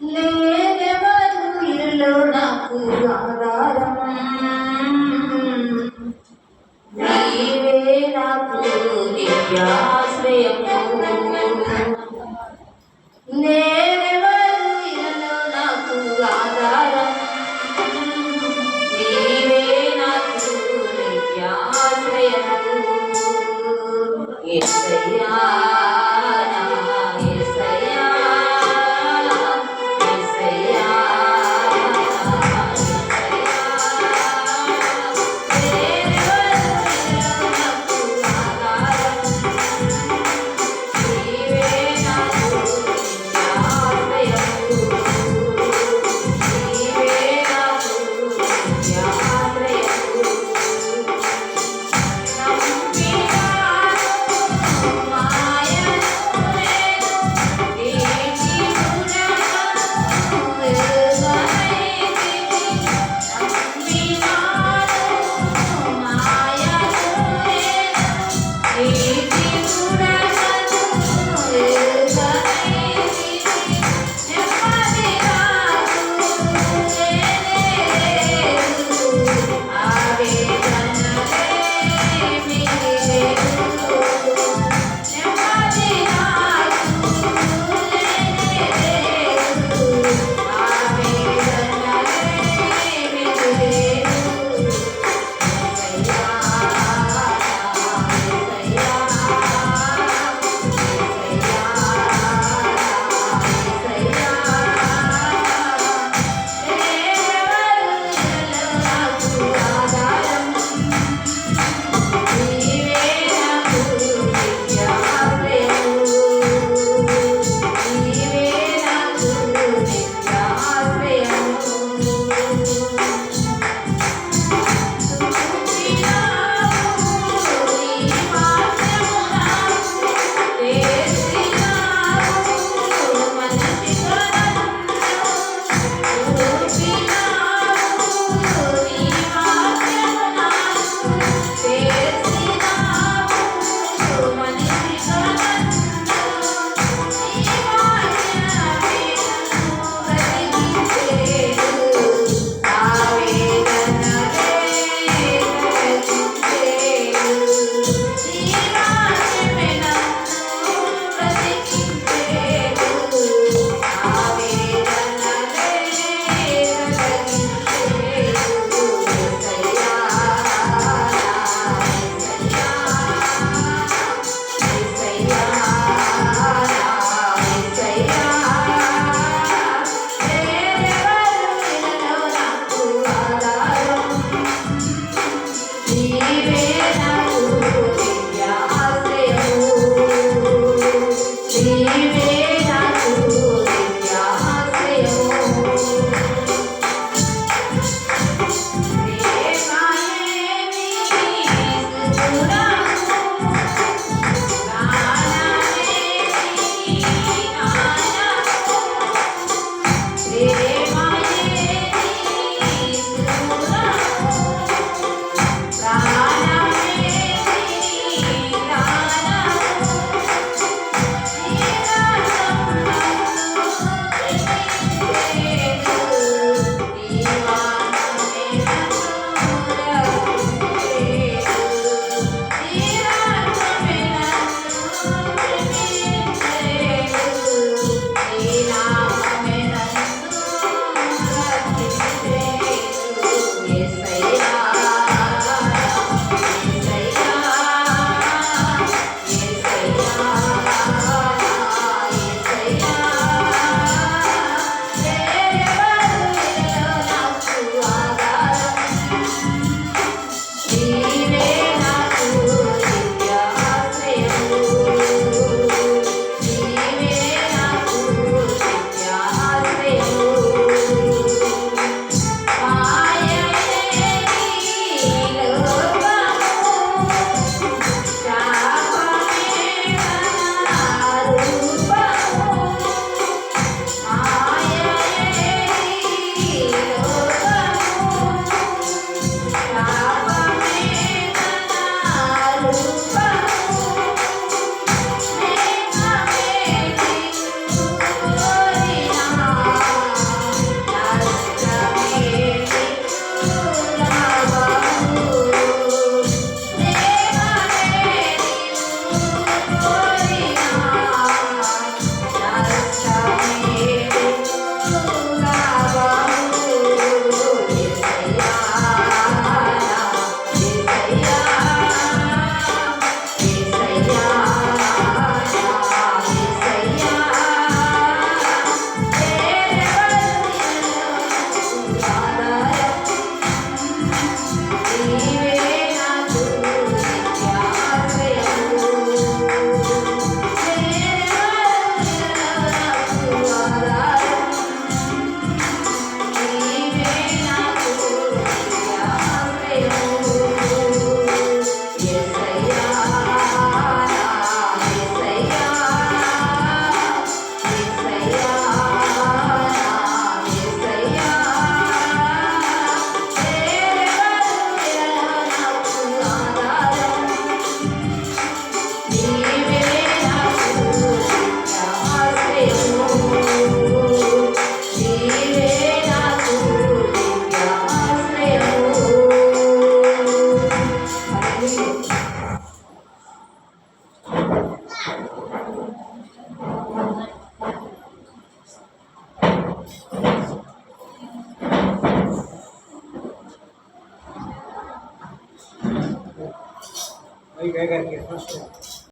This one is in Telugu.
లేదెవరు ఇల్లు నాకు ఆధారం నీవే నాకు దివ్యాశ్రయము లేదెవరు ఇల్లు నాకు ఆధారం నీవే నాకు నిత్యాశ్రయము. Vega y Rosso